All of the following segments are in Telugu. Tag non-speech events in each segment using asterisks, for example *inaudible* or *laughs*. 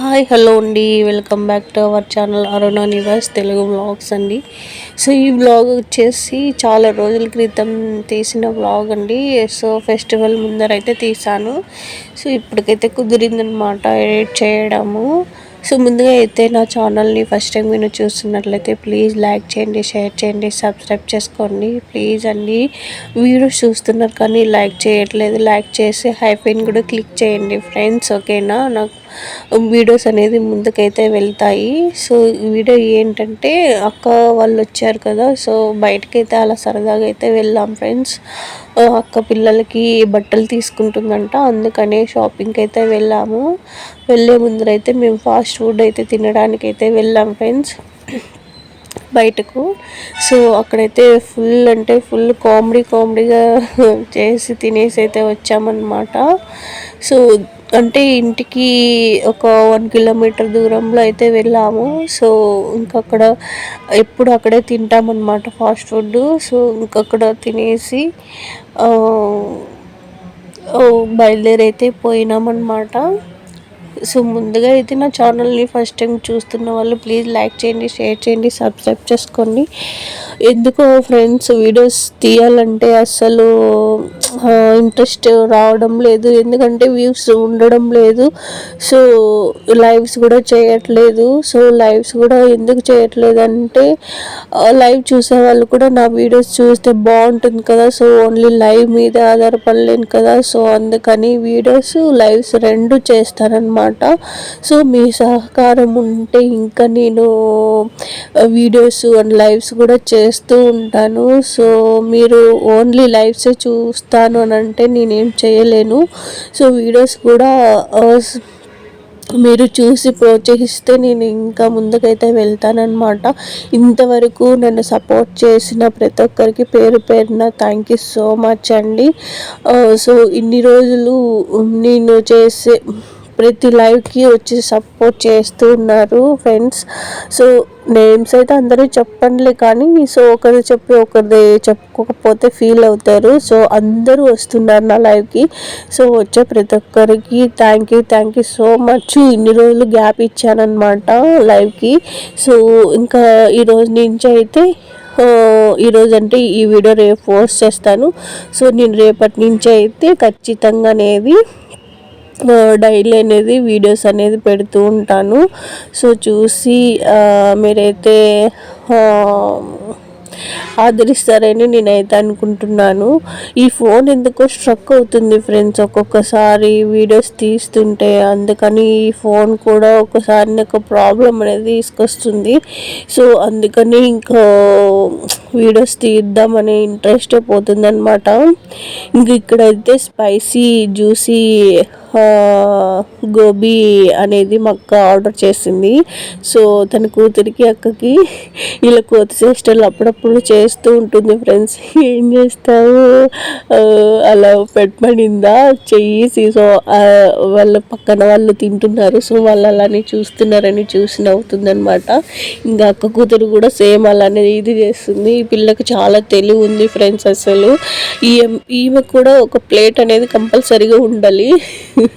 హాయ్ హలో అండి. Welcome back to our channel Aruna Nivas Telugu vlogs అండి. సో ఈ వ్లాగ్ వచ్చేసి చాలా రోజుల క్రితం తీసిన వ్లాగ్ అండి. సో ఫెస్టివల్ ముందర అయితే తీసాను. సో ఇప్పటికైతే కుదిరిందనమాట ఎడిట్ చేయడము. సో ముందుగా అయితే నా ఛానల్ని ఫస్ట్ టైం మీరు చూస్తున్నట్లయితే ప్లీజ్ లైక్ చేయండి షేర్ చేయండి సబ్స్క్రైబ్ చేసుకోండి. ప్లీజ్ అండి వీడియోస్ చూస్తున్నారు కానీ లైక్ చేయట్లేదు. లైక్ చేసి హైపైన్ కూడా క్లిక్ చేయండి ఫ్రెండ్స్ ఓకేనా? నాకు వీడియోస్ అనేది ముందుకైతే వెళ్తాయి. సో వీడియో ఏంటంటే అక్క వాళ్ళు వచ్చారు కదా సో బయటకైతే అలా సరదాగా అయితే వెళ్ళాం ఫ్రెండ్స్. అక్క పిల్లలకి బట్టలు తీసుకుంటుందంట. అందుకనే షాపింగ్కి అయితే వెళ్ళాము. వెళ్ళే ముందరైతే మేము ఫాస్ట్ ఫుడ్ అయితే తినడానికి అయితే వెళ్ళాం ఫ్రెండ్స్. బయటకు. సో అక్కడైతే ఫుల్ అంటే ఫుల్ కామెడీ కామెడీగా చేసి తినేసి అయితే వచ్చామన్నమాట. సో అంటే ఇంటికి ఒక వన్ కిలోమీటర్ దూరంలో అయితే వెళ్ళాము. సో ఇంకక్కడ ఎప్పుడు అక్కడే తింటామన్నమాట ఫాస్ట్ ఫుడ్ సో ఇంకక్కడ తినేసి బయలుదేరైతే పోయినామన్నమాట. సో ముందుగా అయితే నా ఛానల్ని ఫస్ట్ టైం చూస్తున్న వాళ్ళు ప్లీజ్ లైక్ చేయండి షేర్ చేయండి సబ్స్క్రైబ్ చేసుకోండి. ఎందుకో ఫ్రెండ్స్ వీడియోస్ తీయాలంటే అసలు ఇంట్రెస్ట్ రావడం లేదు. ఎందుకంటే వ్యూస్ ఉండడం లేదు. సో లైవ్స్ కూడా చేయట్లేదు. సో లైవ్స్ కూడా ఎందుకు చేయట్లేదు అంటే లైవ్ చూసే వాళ్ళు కూడా నా వీడియోస్ చూస్తే బాగుంటుంది కదా. సో ఓన్లీ లైవ్ మీద ఆధారపడలేను కదా. సో అందుకని వీడియోస్ లైవ్స్ రెండు చేస్తానన్నమాట. సో మీ సహకారం ఉంటే ఇంకా నేను వీడియోస్ అండ్ లైవ్స్ కూడా చేస్తూ ఉంటాను. సో మీరు ఓన్లీ లైవ్స్ చూస్తాను అని అంటే నేనేం చేయలేను. సో వీడియోస్ కూడా మీరు చూసి ప్రోత్సహిస్తే నేను ఇంకా ముందుకైతే వెళ్తానమాట ఇంతవరకు నన్ను సపోర్ట్ చేసిన ప్రతి ఒక్కరికి పేరు పేరున థ్యాంక్ యూ సో మచ్ అండి. సో ఇన్ని రోజులు నేను చేసే ప్రతి లైవ్కి వచ్చి సపోర్ట్ చేస్తూ ఉన్నారు ఫ్రెండ్స్ సో నేమ్స్ అయితే అందరూ చెప్పండిలే కానీ సో ఒకరు చెప్పి ఒకరిది చెప్పుకోకపోతే ఫీల్ అవుతారు. సో అందరూ వస్తున్నారు నా లైవ్కి సో వచ్చే ప్రతి ఒక్కరికి thank you thank you so much ఇన్ని రోజులు గ్యాప్ ఇచ్చానమాట లైవ్కి సో ఇంకా ఈరోజు నుంచి అయితే ఈరోజు అంటే ఈ వీడియో రేపు పోస్ట్ చేస్తాను. సో నేను రేపటి నుంచి అయితే ఖచ్చితంగా అనేది డైలీ అనేది వీడియోస్ అనేది పెడుతూ ఉంటాను. సో చూసి మీరైతే ఆదరిస్తారని నేనైతే అనుకుంటున్నాను. ఈ ఫోన్ ఎందుకో స్ట్రక్ అవుతుంది ఫ్రెండ్స్. ఒక్కొక్కసారి వీడియోస్ తీస్తుంటే అందుకని ఈ ఫోన్ కూడా ఒకసారి నాకు ప్రాబ్లం అనేది తీసుకొస్తుంది. సో అందుకని ఇంకా వీడియోస్ తీద్దామనే ఇంట్రెస్ట్ పోతుందనమాట ఇంక ఇక్కడైతే స్పైసీ జ్యూసీ గోబీ అనేది మా అక్క ఆర్డర్ చేసింది. సో తన కూతురికి అక్కకి ఇలా కోతి చేష్టలు అప్పుడప్పుడు చేస్తూ ఉంటుంది ఫ్రెండ్స్ ఏం చేస్తావు? అలా పెట్టమనిందా? చెయ్యి సో వాళ్ళ పక్కన వాళ్ళు తింటున్నారు. సో వాళ్ళు అలానే చూస్తున్నారని చూసి నవ్వుతుందనమాట ఇంకా అక్క కూతురు కూడా సేమ్ అలానే ఇది చేస్తుంది. ఈ పిల్లకి చాలా తెలివి ఉంది ఫ్రెండ్స్ అసలు. ఈమె కూడా ఒక ప్లేట్ అనేది కంపల్సరీగా ఉండాలి. *laughs*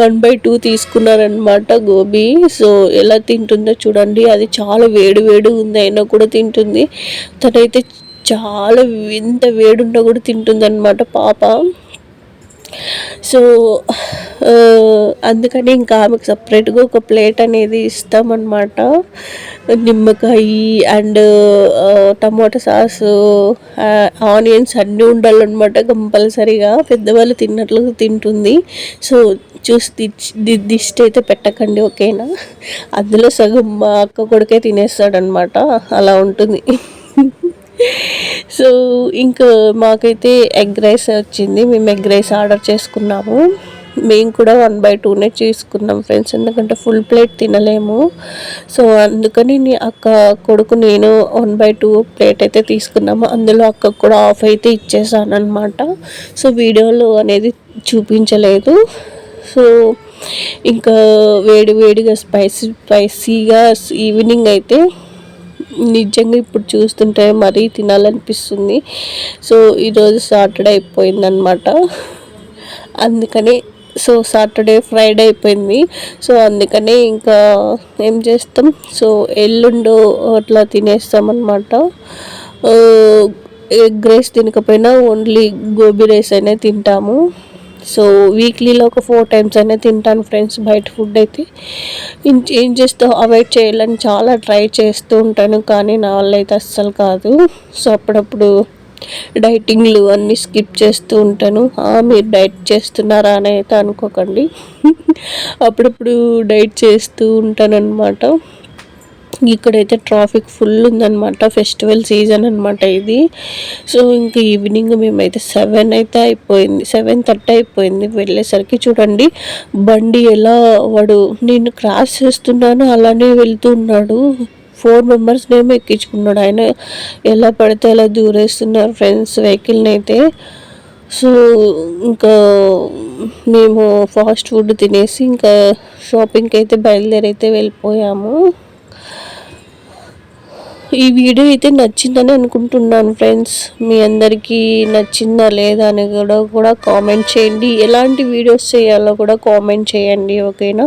వన్ బై టూ తీసుకున్నారనమాట గోబీ. సో ఎలా తింటుందో చూడండి. అది చాలా వేడి వేడి ఉంది అయినా కూడా తింటుంది. తనైతే చాలా ఎంత వేడున్నా కూడా తింటుంది అనమాట పాప. సో అందుకని ఇంకా ఆమెకు సపరేట్గా ఒక ప్లేట్ అనేది ఇస్తామన్నమాట. నిమ్మకాయ అండ్ టమోటా సాస్ ఆనియన్స్ అన్నీ ఉండాలన్నమాట కంపల్సరీగా. పెద్దవాళ్ళు తిన్నట్లు తింటుంది. సో చూసి దిష్టి అయితే పెట్టకండి ఓకేనా? అందులో సగం మా అక్క కొడుకే తినేస్తాడనమాట అలా ఉంటుంది. సో ఇంకా మాకైతే ఎగ్ రైస్ వచ్చింది. మేము ఎగ్ రైస్ ఆర్డర్ చేసుకున్నాము. మేము కూడా వన్ బై టూనే తీసుకున్నాం ఫ్రెండ్స్. ఎందుకంటే ఫుల్ ప్లేట్ తినలేము. సో అందుకని అక్క కొడుకు నేను వన్ బై టూ ప్లేట్ అయితే తీసుకున్నాము. అందులో అక్కకు కూడా ఆఫ్ అయితే ఇచ్చేసాను అనమాట సో వీడియోలో అనేది చూపించలేదు. సో ఇంకా వేడి వేడిగా స్పైసీ స్పైసీగా ఈవినింగ్ అయితే నిజంగా ఇప్పుడు చూస్తుంటే మరీ తినాలనిపిస్తుంది. సో ఈరోజు సాటర్డే అయిపోయిందనమాట అందుకని సో సాటర్డే ఫ్రైడే అయిపోయింది. సో అందుకనే ఇంకా ఏం చేస్తాం? సో ఎల్లుండు అట్లా తినేస్తాం అనమాట ఎగ్ రైస్ తినకపోయినా ఓన్లీ గోబీ రైస్ అయినా తింటాము. సో వీక్లీలో ఒక ఫోర్ టైమ్స్ అయినా తింటాను ఫ్రెండ్స్ బయట ఫుడ్ అయితే ఏం చేస్తూ అవాయిడ్ చేయాలని చాలా ట్రై చేస్తూ ఉంటాను. కానీ నా వల్ల అయితే అస్సలు కాదు. సో అప్పుడప్పుడు డైటింగ్లు అన్నీ స్కిప్ చేస్తూ ఉంటాను. మీరు డైట్ చేస్తున్నారా అని అయితే అనుకోకండి. *laughs* అప్పుడప్పుడు డైట్ చేస్తూ ఉంటాను అనమాట ఇక్కడైతే ట్రాఫిక్ ఫుల్ ఉందన్నమాట ఫెస్టివల్ సీజన్ అనమాట ఇది. సో ఇంక ఈవినింగ్ మేమైతే సెవెన్ అయితే అయిపోయింది సెవెన్ థర్టీ అయిపోయింది వెళ్ళేసరికి చూడండి. బండి ఎలా వాడు నేను క్రాస్ చేస్తున్నాను అలానే వెళ్తూ ఉన్నాడు. ఫోర్ మెంబర్స్ నేమో ఎక్కించుకున్నాడు ఆయన ఎలా పడితే అలా దూరేస్తున్నారు ఫ్రెండ్స్ వెహికల్ని అయితే. సో ఇంకా మేము ఫాస్ట్ ఫుడ్ తినేసి ఇంకా షాపింగ్కి అయితే బయలుదేరైతే వెళ్ళిపోయాము. ఈ వీడియో అయితే నచ్చిందని అనుకుంటున్నాను ఫ్రెండ్స్. మీ అందరికీ నచ్చిందా లేదా అని కూడా కూడా కామెంట్ చేయండి. ఎలాంటి వీడియోస్ చేయాలో కూడా కామెంట్ చేయండి ఓకేనా?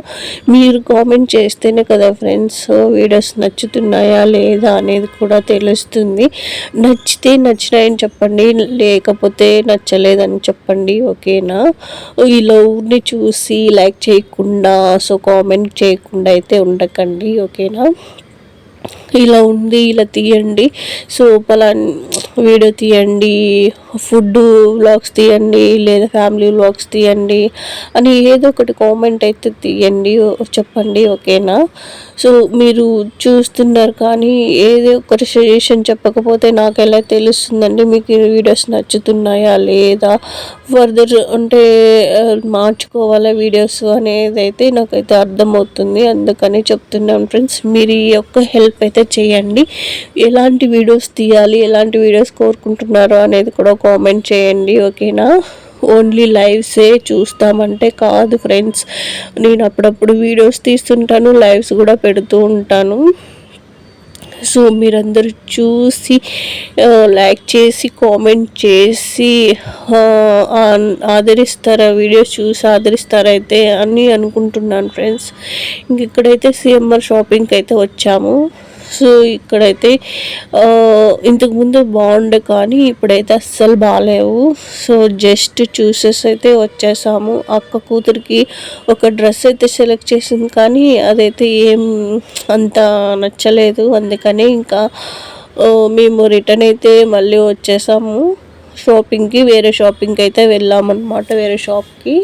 మీరు కామెంట్ చేస్తేనే కదా ఫ్రెండ్స్ వీడియోస్ నచ్చుతున్నాయా లేదా అనేది కూడా తెలుస్తుంది. నచ్చితే నచ్చినాయని చెప్పండి లేకపోతే నచ్చలేదని చెప్పండి ఓకేనా? ఈ లవ్ని చూసి లైక్ చేయకుండా సో కామెంట్ చేయకుండా అయితే ఉండకండి ఓకేనా? ఇలా ఉంది ఇలా తీయండి సో పలా వీడియో తీయండి ఫుడ్ వ్లాగ్స్ తీయండి లేదా ఫ్యామిలీ వ్లాగ్స్ తీయండి అని ఏదో ఒకటి కామెంట్ అయితే తీయండి చెప్పండి ఓకేనా? సో మీరు చూస్తున్నారు కానీ ఏదో ఒకటి సజెషన్ చెప్పకపోతే నాకు ఎలా తెలుస్తుందండి? మీకు వీడియోస్ నచ్చుతున్నాయా లేదా ఫర్దర్ అంటే మార్చుకోవాలా వీడియోస్ అనేది అయితే నాకైతే అర్థమవుతుంది. అందుకని చెప్తున్నాను ఫ్రెండ్స్ మీరు ఈ యొక్క హెల్ప్ అయితే చేయండి. ఎలాంటి వీడియోస్ తీయాలి ఎలాంటి వీడియోస్ కోరుకుంటున్నారో అనేది కూడా కామెంట్ చేయండి ఓకేనా? ఓన్లీ లైవ్సే చూస్తామంటే కాదు ఫ్రెండ్స్. నేను అప్పుడప్పుడు వీడియోస్ తీస్తుంటాను లైవ్స్ కూడా పెడుతూ ఉంటాను. సో మీరందరూ చూసి లైక్ చేసి కామెంట్ చేసి ఆదరిస్తారా వీడియోస్ చూసి ఆదరిస్తారైతే అని అనుకుంటున్నాను ఫ్రెండ్స్. ఇంక ఇక్కడైతే సిఎంఆర్ షాపింగ్కి అయితే వచ్చాము. సో ఇక్కడైతే ఇంతకుముందు బాగుండే కానీ ఇప్పుడైతే అస్సలు బాగాలేవు. సో జస్ట్ చూసెస్ అయితే వచ్చేసాము. అక్క కూతురికి ఒక డ్రెస్ అయితే సెలెక్ట్ చేసింది కానీ అదైతే ఏం అంత నచ్చలేదు. అందుకని ఇంకా మేము రిటర్న్ అయితే మళ్ళీ వచ్చేసాము. షాపింగ్కి వేరే షాపింగ్కి అయితే వెళ్ళామన్నమాట వేరే షాప్కి.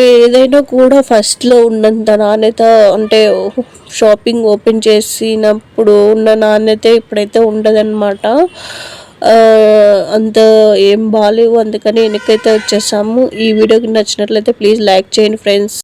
ఏదైనా కూడా ఫస్ట్లో ఉన్నంత నాణ్యత అంటే షాపింగ్ ఓపెన్ చేసినప్పుడు ఉన్న నాణ్యత ఇప్పుడైతే ఉండదన్నమాట. అంత ఏం బాగాలేవు అందుకని వెనకైతే వచ్చేసాము. ఈ వీడియోకి నచ్చినట్లయితే ప్లీజ్ లైక్ చేయండి ఫ్రెండ్స్.